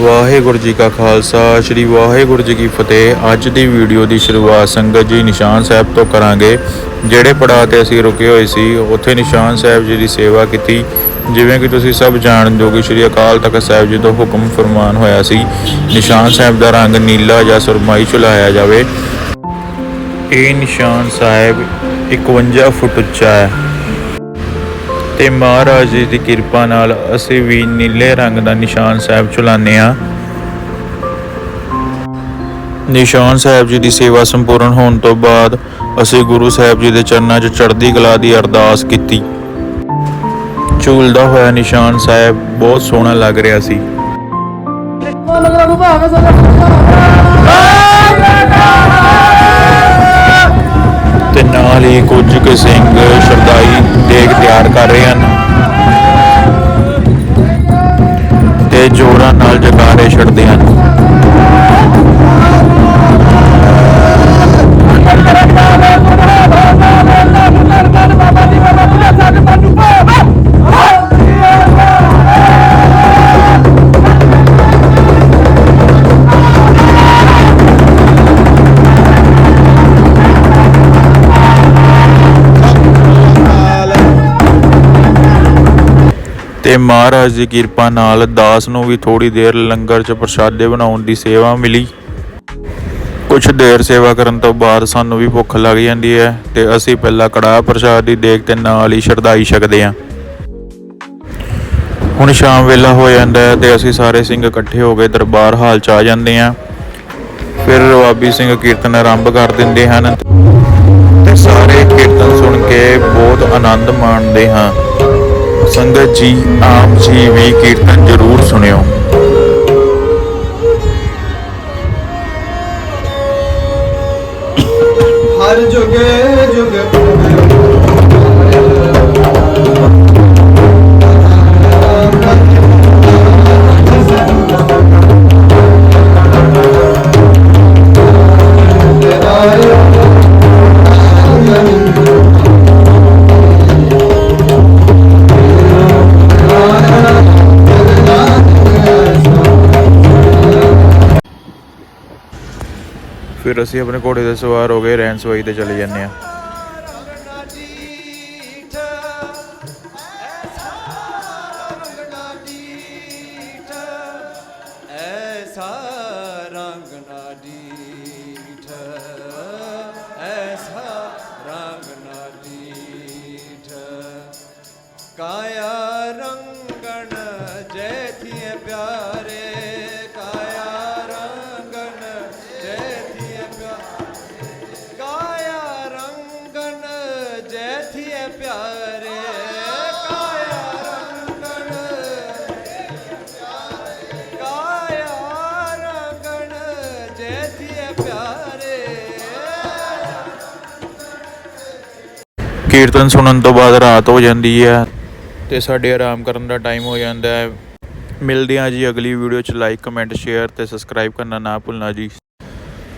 ਵਾਹਿਗੁਰੂ ਜੀ ਕਾ ਖਾਲਸਾ, ਸ੍ਰੀ ਵਾਹਿਗੁਰੂ ਜੀ ਕੀ ਫਤਿਹ। ਅੱਜ ਦੀ ਵੀਡੀਓ ਦੀ ਸ਼ੁਰੂਆਤ ਸੰਗਤ ਜੀ ਨਿਸ਼ਾਨ ਸਾਹਿਬ ਤੋਂ ਕਰਾਂਗੇ, ਜਿਹੜੇ ਪੜਾਅ ਤੇ ਅਸੀਂ ਰੁਕੇ ਹੋਏ ਸੀ, ਉੱਥੇ ਨਿਸ਼ਾਨ ਸਾਹਿਬ ਜੀ ਦੀ ਸੇਵਾ ਕੀਤੀ। ਜਿਵੇਂ ਕਿ ਤੁਸੀਂ ਸਭ ਜਾਣਦੇ ਹੋ ਕਿ ਸ੍ਰੀ ਅਕਾਲ ਤਖਤ ਸਾਹਿਬ ਜੀ ਤੋਂ ਹੁਕਮ ਫਰਮਾਨ ਹੋਇਆ ਸੀ, ਨਿਸ਼ਾਨ ਸਾਹਿਬ ਦਾ ਰੰਗ ਨੀਲਾ ਜਾਂ ਸੁਰਮਾਈ ਚੁਲਾਇਆ ਜਾਵੇ। ਇਹ ਨਿਸ਼ਾਨ ਸਾਹਿਬ 51 ਫੁੱਟ ਉੱਚਾ ਹੈ। ਅਤੇ ਮਹਾਰਾਜ ਜੀ ਦੀ ਕਿਰਪਾ ਨਾਲ ਅਸੀਂ ਵੀ ਨੀਲੇ ਰੰਗ ਦਾ ਨਿਸ਼ਾਨ ਸਾਹਿਬ ਚੁਲਾਉਂਦੇ ਹਾਂ। ਨਿਸ਼ਾਨ ਸਾਹਿਬ ਜੀ ਦੀ ਸੇਵਾ ਸੰਪੂਰਨ ਹੋਣ ਤੋਂ ਬਾਅਦ ਅਸੀਂ ਗੁਰੂ ਸਾਹਿਬ ਜੀ ਦੇ ਚਰਨਾਂ 'ਚ ਚੜ੍ਹਦੀ ਕਲਾ ਦੀ ਅਰਦਾਸ ਕੀਤੀ। ਝੂਲਦਾ ਹੋਇਆ ਨਿਸ਼ਾਨ ਸਾਹਿਬ ਬਹੁਤ ਸੋਹਣਾ ਲੱਗ ਰਿਹਾ ਸੀ। ਤੇ ਨਾਲ ਹੀ ਕੁਝ ਕੁ ਸਿੰਘ ਸ਼ਰਦਾਈ ਤਿਆਰ ਕਰ ਰਹੇ ਹਨ। ਤੇ ਜੋਰਾਂ ਨਾਲ ਜਕਾਰੇ ਛੱਡਦੇ ਹਨ। ਤੇ ਮਹਾਰਾਜ ਦੀ ਕਿਰਪਾ ਨਾਲ ਦਾਸ ਨੂੰ ਵੀ ਥੋੜੀ ਦੇਰ ਲੰਗਰ 'ਚ ਪ੍ਰਸ਼ਾਦੇ ਬਣਾਉਣ ਦੀ ਸੇਵਾ ਮਿਲੀ। ਕੁਝ ਦੇਰ ਸੇਵਾ ਕਰਨ ਤੋਂ ਬਾਅਦ ਸਾਨੂੰ ਵੀ ਭੁੱਖ ਲੱਗ ਜਾਂਦੀ ਹੈ ਤੇ ਅਸੀਂ ਪਹਿਲਾਂ ਕੜਾਹ ਪ੍ਰਸ਼ਾਦ ਦੀ ਦੇਖ ਤੇ ਨਾਲ ਹੀ ਸ਼ਰਦਾਈ ਛਕਦੇ ਹਾਂ। ਹੁਣ ਸ਼ਾਮ ਵੇਲਾ ਹੋ ਜਾਂਦਾ ਹੈ ਤੇ ਅਸੀਂ ਸਾਰੇ ਸਿੰਘ ਇਕੱਠੇ ਹੋ ਕੇ ਦਰਬਾਰ ਹਾਲ 'ਚ ਆ ਜਾਂਦੇ ਹਾਂ। ਫਿਰ ਰਵਾਬੀ ਸਿੰਘ ਕੀਰਤਨ ਆਰੰਭ ਕਰ ਦਿੰਦੇ ਹਨ ਤੇ ਸਾਰੇ ਕੀਰਤਨ ਸੁਣ ਕੇ ਬਹੁਤ ਆਨੰਦ ਮਾਣਦੇ ਹਾਂ। ਸੰਗਤ ਜੀ ਆਪ ਜੀ ਵੀ ਕੀਰਤਨ ਜ਼ਰੂਰ ਸੁਣਿਓ। ਹਰ ਜੁਗੇ ਜੁਗ ਫਿਰ ਅਸੀਂ ਆਪਣੇ ਘੋੜੇ ਤੇ ਸਵਾਰ ਹੋ ਗਏ ਰੈਣ ਸਵਾਈ ਤੇ ਚਲੇ ਜਾਂਦੇ ਹਾਂ। ਐਸਾ ਰੰਗ ਕੀਰਤਨ ਸੁਣਨ ਤੋਂ ਬਾਅਦ ਰਾਤ ਹੋ ਜਾਂਦੀ ਹੈ ਤੇ ਸਾਡੇ ਆਰਾਮ ਕਰਨ ਦਾ ਟਾਈਮ ਹੋ ਜਾਂਦਾ ਹੈ। ਮਿਲਦੇ ਹਾਂ ਜੀ ਅਗਲੀ ਵੀਡੀਓ 'ਚ। ਲਾਈਕ ਕਮੈਂਟ ਸ਼ੇਅਰ ਤੇ ਸਬਸਕ੍ਰਾਈਬ ਕਰਨਾ ਨਾ ਭੁੱਲਣਾ ਜੀ।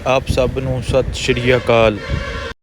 ਆਪ ਸਭ ਨੂੰ ਸਤਿ ਸ਼੍ਰੀ ਅਕਾਲ।